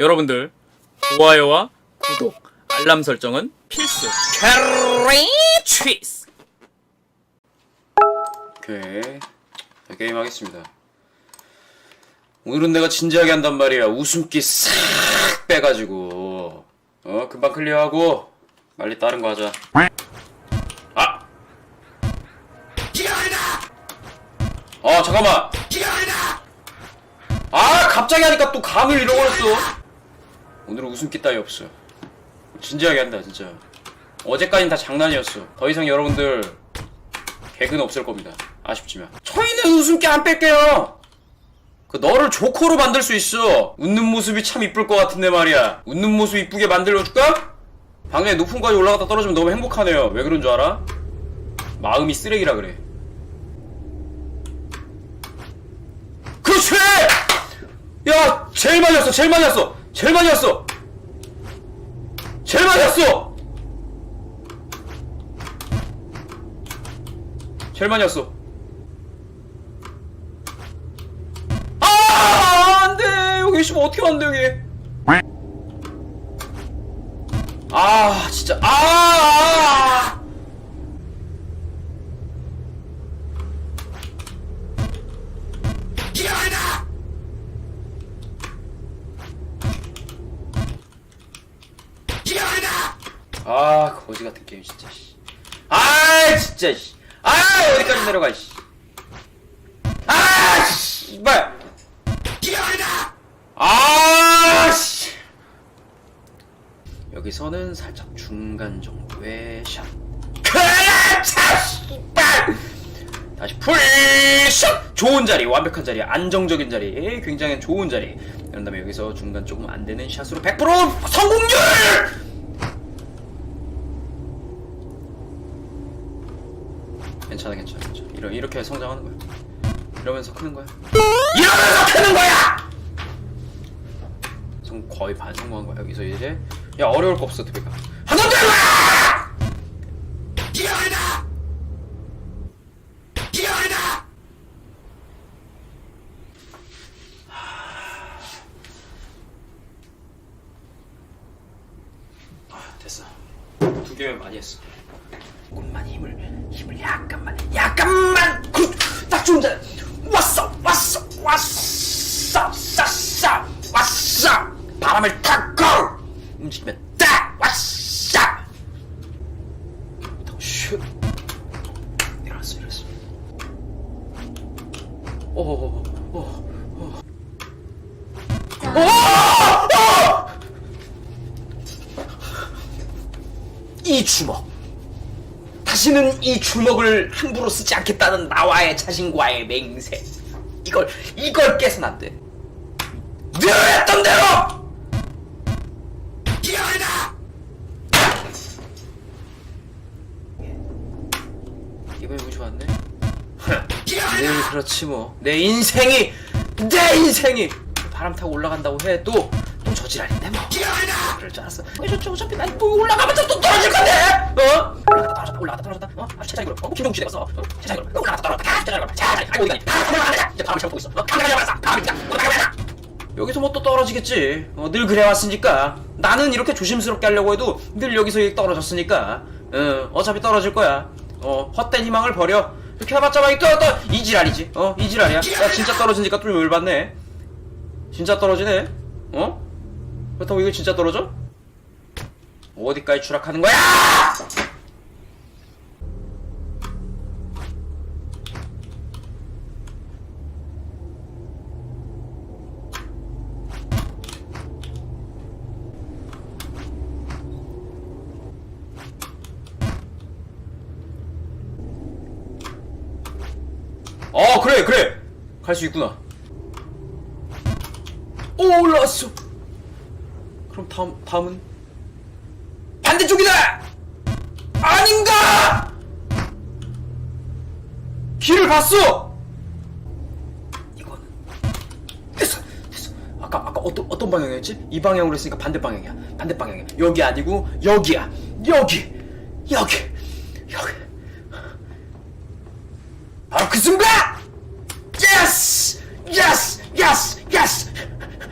여러분들 좋아요와 구독, 알람 설정은 필수. 캐리 취스. 오케이. 자, 게임 하겠습니다. 오늘은 내가 진지하게 한단 말이야. 웃음기 싹 빼가지고. 어, 금방 클리어하고, 빨리 다른 거 하자. 아! 어, 잠깐만! 아, 갑자기 하니까 또 감을 잃어버렸어. 오늘은 웃음기 따위 없어. 진지하게 한다, 진짜. 어제까진 다 장난이었어. 더 이상 여러분들 개그는 없을 겁니다. 아쉽지만. 저희는 웃음기 안 뺄게요! 그 너를 조커로 만들 수 있어. 웃는 모습이 참 이쁠 것 같은데 말이야. 웃는 모습 이쁘게 만들어줄까? 방에 높은 거에 올라갔다 떨어지면 너무 행복하네요. 왜 그런 줄 알아? 마음이 쓰레기라 그래. 그렇지! 야, 제일 많이 왔어, 제일 많이 왔어! 제일 많이 왔어! 제일 많이 왔어! 제일 많이 왔어. 아, 안 돼! 여기 있으면 어떻게 하는데, 여기? 아, 진짜, 아! 아! 아, 거지 같은 게임, 진짜, 씨. 아, 진짜, 씨. 아, 어디까지 내려가, 씨. 아, 씨발! 아, 씨! 여기서는 살짝 중간 정도의 샷. 그렇지, 씨발! 다시 풀샷! 좋은 자리, 완벽한 자리, 안정적인 자리, 굉장히 좋은 자리. 그런 다음에 여기서 중간 조금 안 되는 샷으로 100% 성공률! 괜찮아, 괜찮아, 괜찮아. 이러, 이렇게 성장하는 거야. 이러면서 크는 거야. 이러면서 크는 거야! 성 거의 반 성공한 거야. 여기서 이제 야 어려울 거 없어, 드베가. 한번 더해봐! 아, 됐어. 두 개면 많이 했어. 조금만 힘을, 힘을 약간만, 약간만! 그, 자 왔어, 왔어, 왔어, 싸, 싸, 왔어! 바람을 타고! 움직이면 딱! 왔어! 더 슛! 일어났어, 일어났어. 오, 오, 오, 오. 오! 오! 이 주먹. 다시는 이 주먹을 쓰지 않겠다는 나와의 자신과의 맹세. 이걸 이걸 깨선 안 돼. 늘 했던 대로. 이번에 운이 좋았네. 늘 그렇지 뭐. 내 인생이 내 인생이 바람 타고 올라간다고 해도 또 저지랄인데 뭐. 그럴 줄 알았어. 왜 저쪽 어차피 난또 올라가면 또 떨어질 건데. 어? 올라갔다 떨어졌다. 어? 아주 제자리로. 어? 김동국 씨 됐어. 어? 제자리로. 올라갔다 떨어졌다. 제자리로. 제자리. 아이고 어디 가니? 바람 가자. 이제 바람을 잘못 보고 있어. 어? 바람을 잡았어. 바람이 그냥 올라가자. 여기서 뭐 또 떨어지겠지. 어, 늘 그래왔으니까. 나는 이렇게 조심스럽게 하려고 해도 늘 여기서 떨어졌으니까. 어, 어차피 떨어질 거야. 어, 헛된 희망을 버려. 이렇게 해봤자 막 또, 또, 이지랄이지. 어, 이지랄이야. 야, 진짜 떨어지니까 또 열받네. 진짜 떨어지네. 어? 그렇다고 이거 진짜 떨어져? 어디까지 추락하는 거야? 어 그래 그래 갈 수 있구나. 오 올라왔어. 그럼 다음 다음은? 반대쪽이다! 아닌가! 길을 봤어! 이거는. 됐어 됐어. 아까 아까 어떤 어떤 방향이었지? 이 방향으로 했으니까 반대 방향이야. 반대 방향이야. 여기 아니고 여기야. 여기! 여기! 여기! 바로 그 순간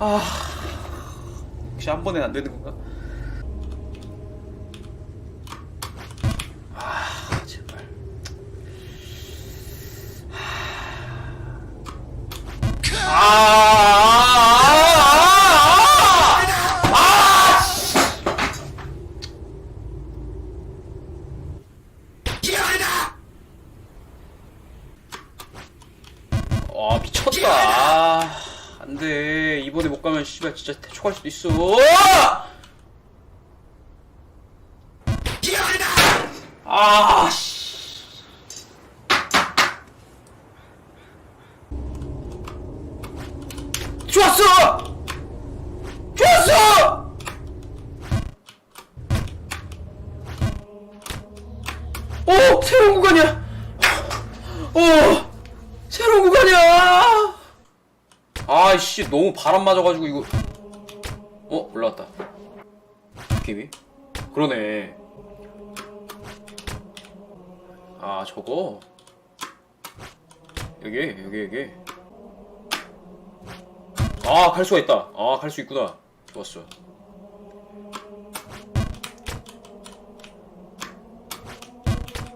아 혹시 한 번에 안 되는 건가? 아 제발 아 미쳤다 아, 안돼 이번에 못 가면 씨발 진짜 대촉할 수도 있어 아 씨. 좋았어 좋았어 오 새로운 구간이야 오 새로운 구간이야 아이 씨 너무 바람 맞아가지고 이거. 어 올라왔다. 느낌이 그러네. 아 저거? 여기 여기 여기. 아 갈 수가 있다. 아 갈 수 있구나. 좋았어.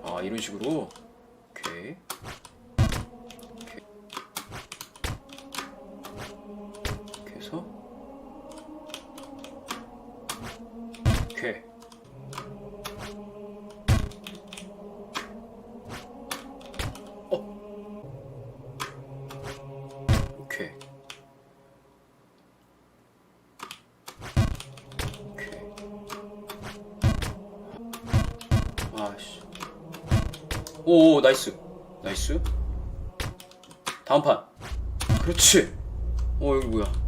아 이런 식으로 오, 나이스. 나이스. 다음 판. 그렇지. 어, 여기 뭐야.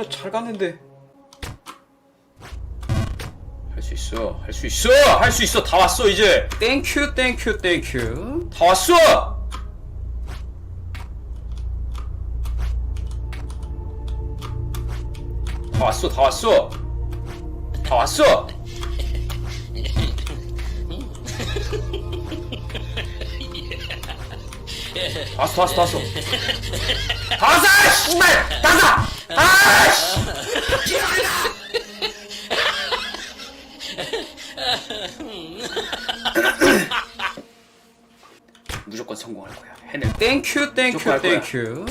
졸라 잘 갔는데. 할 수 있어. 할 수 있어. 할 수 있어. 다 왔어, 이제. 땡큐, 땡큐, 땡큐. 다 왔어. 다 왔어, 다 왔어. 다 왔어. 다 왔어, 다 왔어, 다 왔어. 다 왔어, 아, 씨발! 다 왔어! 아, 씨! 무조건 성공할 거야. 해낼. 땡큐, 땡큐, 무조건 할 거야. 땡큐.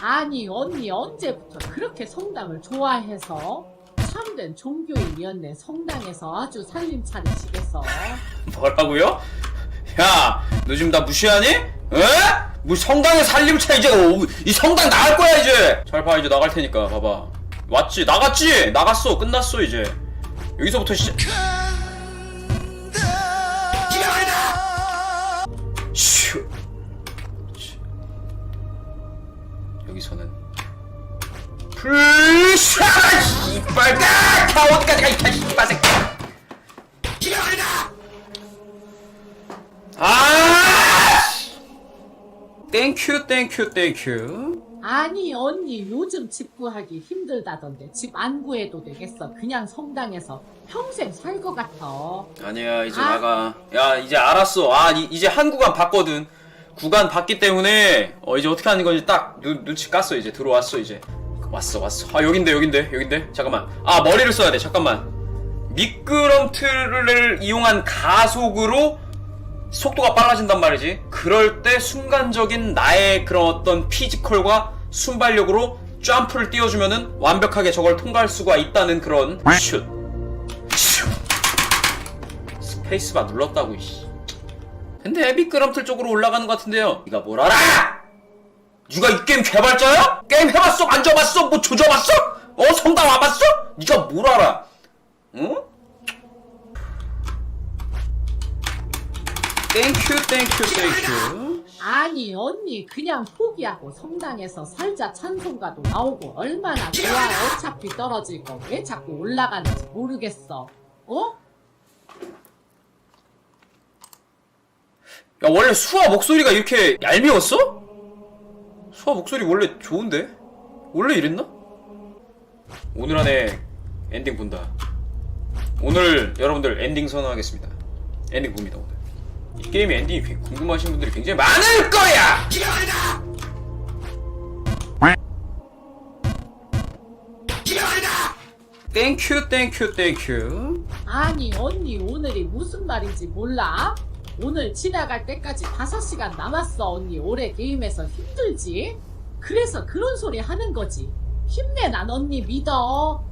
아니 언니 언제부터 그렇게 성당을 좋아해서 참된 종교인이었네 성당에서 아주 살림 차리시겠어 뭐라고요? 야, 너 지금 나 무시하니? 에? 뭐 성당에 살림차 이제 어, 이 성당 나갈 거야 이제. 잘 봐, 이제 나갈 테니까 봐봐. 왔지, 나갔지, 나갔어, 끝났어 이제. 여기서부터 시작. 여기서는 불샤 이빨가 가 어디까지 가이 씨발 새끼. 아! 땡큐 땡큐 땡큐 아니 언니 요즘 집 구하기 힘들다던데. 집 안 구해도 되겠어. 그냥 성당에서 평생 살 것 같아. 아니야 이제 아. 나가. 야 이제 알았어. 아 이, 제한 구간 봤거든. 구간 봤기 때문에 어 이제 어떻게 하는 건지 딱 눈, 눈치 깠어 이제. 들어왔어 이제. 왔어 왔어. 아 여긴데 여긴데 여긴데? 잠깐만. 아 머리를 써야 돼. 잠깐만. 미끄럼틀을 이용한 가속으로 속도가 빨라진단 말이지. 그럴 때 순간적인 나의 그런 어떤 피지컬과 순발력으로 점프를 띄워주면은 완벽하게 저걸 통과할 수가 있다는 그런 슛. 슛. 스페이스바 눌렀다고 이씨. 근데 미끄럼틀 쪽으로 올라가는 것 같은데요. 네가 뭘 알아? 네가 이 게임 개발자야? 게임 해봤어? 만져봤어? 뭐 조져봤어? 어? 성당 와봤어? 네가 뭘 알아? 응? 땡큐 땡큐 땡큐 아니 언니 그냥 포기하고 성당에서 살자 찬송가도 나오고 얼마나 좋아 어차피 떨어질 거 왜 자꾸 올라가는지 모르겠어 어? 야 원래 수아 목소리가 이렇게 얄미웠어? 수아 목소리 원래 좋은데? 원래 이랬나? 오늘 안에 엔딩 본다 오늘 여러분들 엔딩 선언하겠습니다 엔딩 봅니다 오늘 이 게임의 엔딩이 굉- 궁금하신 분들이 굉장히 많을 거야! 땡큐 땡큐 땡큐 아니 언니 오늘이 무슨 말인지 몰라? 오늘 지나갈 때까지 5시간 남았어 언니 올해 게임에서 힘들지? 그래서 그런 소리 하는 거지 힘내 난 언니 믿어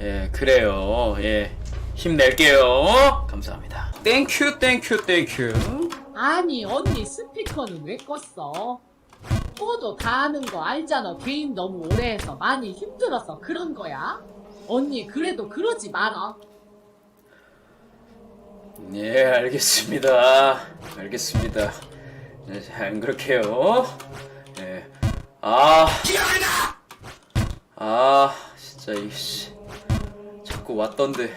예, 그래요. 예. 힘낼게요. 감사합니다. 땡큐, 땡큐, 땡큐. 아니 언니 스피커는 왜 껐어? 꺼도 다 아는 거 알잖아 게임 너무 오래 해서 많이 힘들어서 그런 거야 언니 그래도 그러지 마라 예, 알겠습니다. 알겠습니다. 예, 안 그렇게요. 예. 아. 아, 진짜, 이씨. 자꾸 왔던데.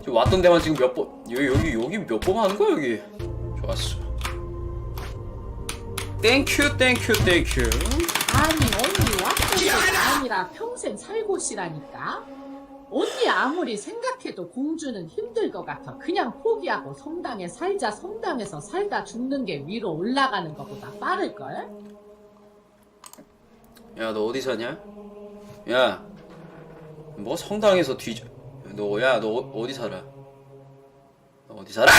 지금 왔던 데만 지금 몇 번, 여기, 여기, 몇 번 하는 거야, 여기? 좋았어. 땡큐, 땡큐, 땡큐. 아니 언니 왔던 아니라 평생 살 곳이라니까 언니 아무리 생각해도 공주는 힘들 것 같아 그냥 포기하고 성당에 살자 성당에서 살다 죽는 게 위로 올라가는 것보다 빠를걸? 야, 너 어디 사냐? 야, 뭐 성당에서 뒤져. 너, 야, 너 어, 어디 살아? 너 어디 살아?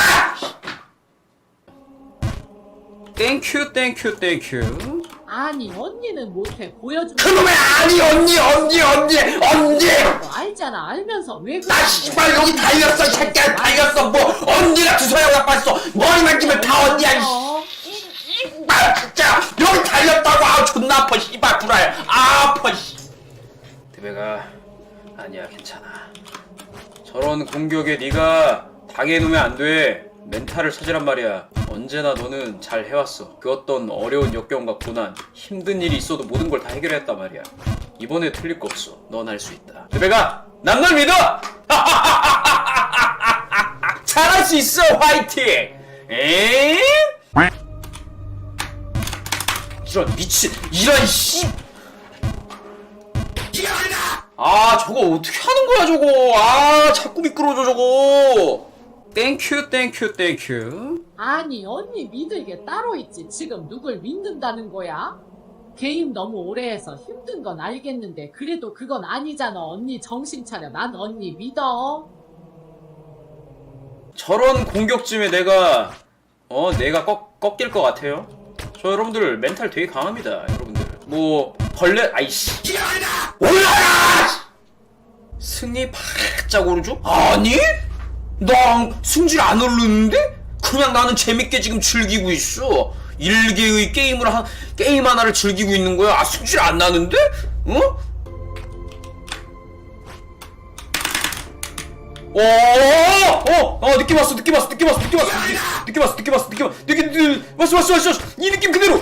땡큐, 땡큐, 땡큐. 아니 언니는 못해 보여주면 그놈의 아니, 언니, 언니, 언니, 언니! 너 알잖아 알면서 왜나 씨발 여기 달렸어, 이 새끼야, 달렸어. 뭐, 언니가 주소영 나빴어. 머리 만지면 다 언니야, 이 어? 아 진짜 여기 달렸다고 아 존나 아파 씨발 불알 아 아파 씨 대배가 아니야 괜찮아 저런 공격에 네가 당해놓으면 안 돼. 멘탈을 찾으란 말이야. 언제나 너는 잘 해왔어. 그 어떤 어려운 역경과 고난 힘든 일이 있어도 모든 걸 다 해결했단 말이야. 이번에 틀릴 거 없어. 넌 할 수 있다. 대배가 난널 믿어! 잘할 수 있어 화이팅! 에잉? 이런 미친 이런 씨. 아 저거 어떻게 하는 거야 저거? 아 자꾸 미끄러져 저거. 땡큐 땡큐 땡큐 아니 언니 믿을 게 따로 있지. 지금 누굴 믿는다는 거야? 게임 너무 오래 해서 힘든 건 알겠는데 그래도 그건 아니잖아 언니. 정신 차려. 난 언니 믿어. 저런 공격쯤에 내가 어 내가 꺾, 꺾일 것 같아요? 저 여러분들 멘탈 되게 강합니다 여러분들. 뭐 벌레 아이씨 올라가 승리 바짝 오르죠? 아니 나 승질 안 오르는데? 그냥 나는 재밌게 지금 즐기고 있어 일개의 게임을 한 게임 하나를 즐기고 있는 거야 아 승질 안 나는데? 어? 오, 어, 어, 느낌 왔어, 느낌 왔어, 느낌 왔어, 느낌 왔어, 느낌, 왔어, 느낌 왔어, 느낌 왔어, 느낌, 왔어, 왔어, 왔어, 왔어. 이 느낌 그대로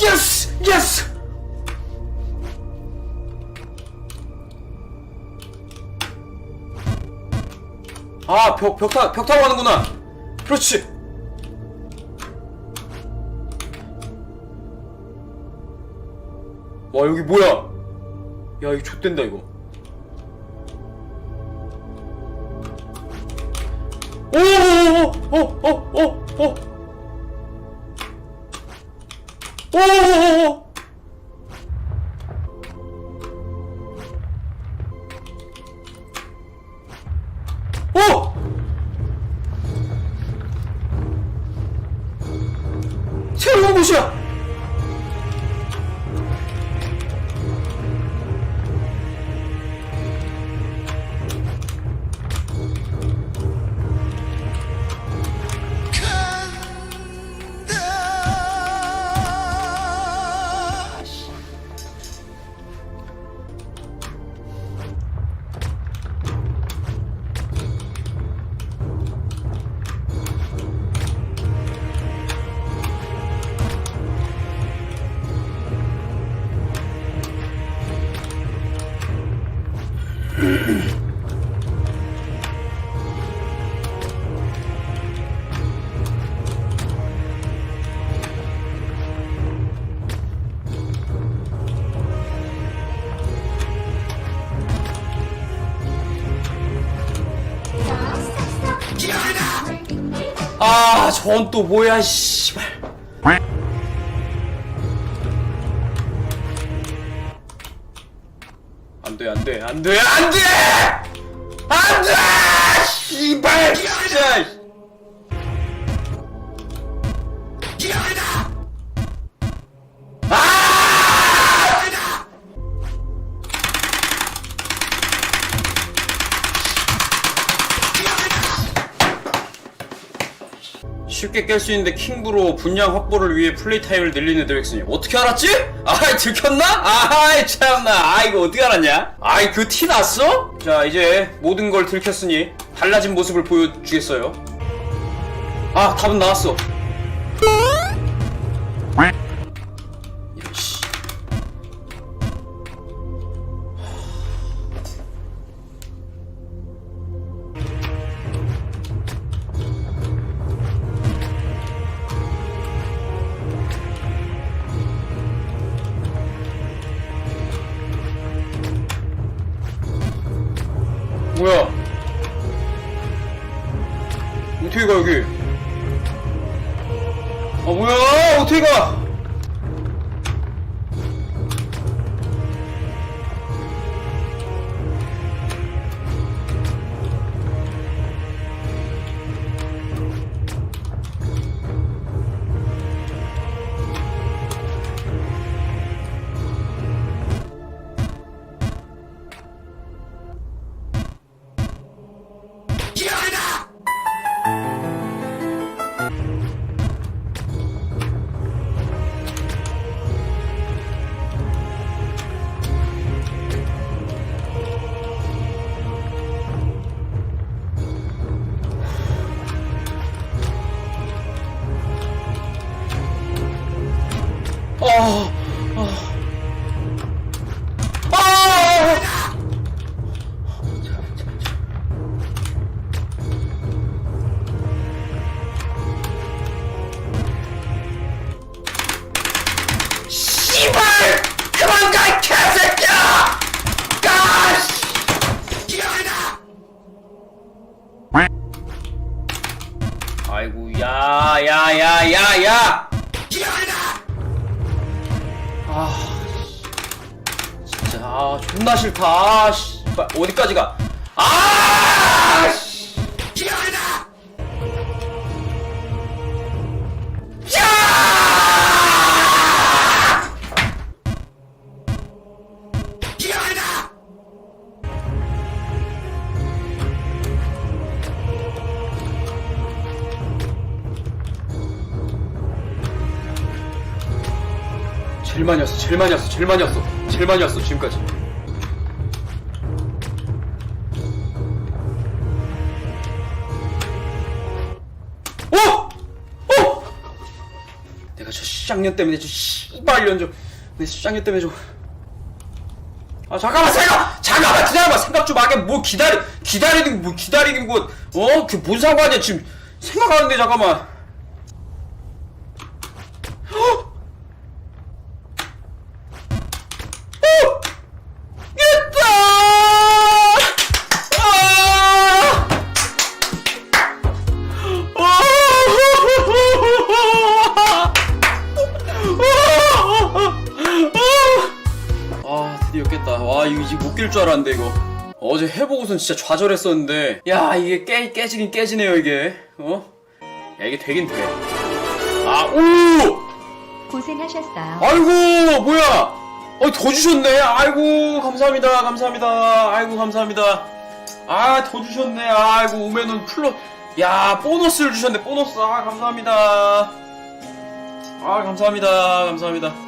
예스! 예스! 아, 벽, 벽, 타, 벽 타고 가는구나. 그렇지. 와, 여기 뭐야? 야, 이거 좆된다, 이거. 오, 오, 오, 오, 오, 오, 오, 오! 새로운 곳이야! 아, 저건 또 뭐야, 씨발. 안 돼, 안 돼, 쉽게 깰 수 있는데 킹브로 분량 확보를 위해 플레이 타임을 늘리는 드렉슨이 어떻게 알았지? 아이 들켰나? 아이 참나 아 이거 어떻게 알았냐? 아이 그 티 났어? 자 이제 모든 걸 들켰으니 달라진 모습을 보여주겠어요 아 답은 나왔어 뭐야? 어떻게 가 여기? 야, 야, 야, 야, 야! 아, 진짜, 아, 존나 싫다. 아, 씨. 어디까지 가? 아! 씨. 제일 많이 왔어, 제일 많이 왔어, 제일 많이 왔어, 제일 많이 왔어, 지금까지. 어! 어! 내가 저 쌍년 때문에 저 씨발년 좀, 내 쌍년 때문에 좀. 아 잠깐만 생각 잠깐만 기다려봐 생각 좀 하게 뭐 기다리 기다리는 뭐 기다리는 거어그 뭔 상관이야 지금 생각하는데 잠깐만 아 깼다. 와 이거 이제 못 깰 줄 알았는데 이거. 어제 해보고선 진짜 좌절했었는데. 야 이게 깨, 깨지긴 깨지네요 이게. 어? 야 이게 되긴 돼. 아 오! 고생하셨어요. 아이고 뭐야? 어, 더 주셨네. 아이고 감사합니다. 감사합니다. 아이고 감사합니다. 아 더 주셨네. 아이고 오면은 플러 야 보너스를 주셨네. 보너스. 아 감사합니다. 아 감사합니다. 감사합니다